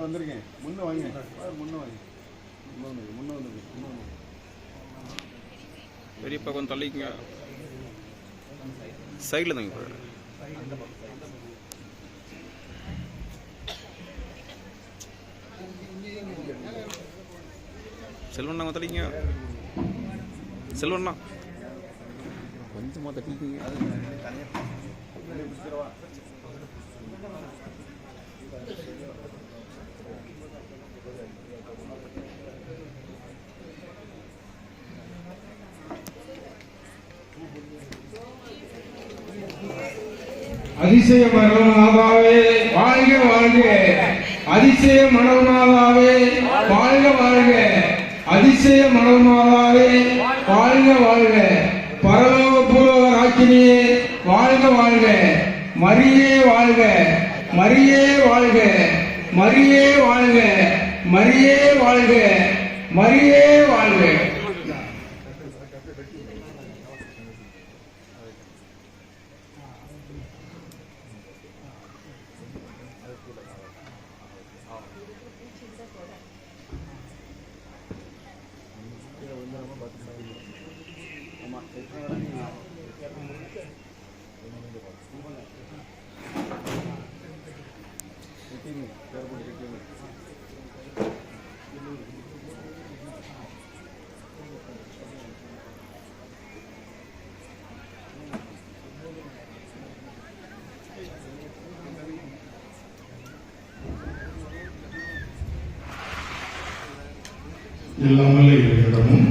வந்துருங்க. முன்ன வாங்க. முன்ன வாங்க. முன்ன வந்துருங்க முன்ன வந்துருங்க பெரியப்பா கொஞ்சம் தள்ளிக்குங்க. சைடில் தாங்க செல்வண்ணா கொஞ்சம் தள்ளிங்க செல்வண்ணா. கொஞ்சமாக தட்டிக்கிங்க அதிசய மனோநாதாவே வாழ்க வாழ்க. அதிசய மனோநாதாவே வாழ்க வாழ்க. அதிசய மனோநாதாவே வாழ்க வாழ்க. பரலோக பூலோக ராக்கினியே வாழ்க வாழ்க. மரியே வாழ்க மரியே வாழ்க மரியே வாழ்க மரியே வாழ்க மரியே வாழ்க. கட்டிங்க பேர் இருக்கிறமும்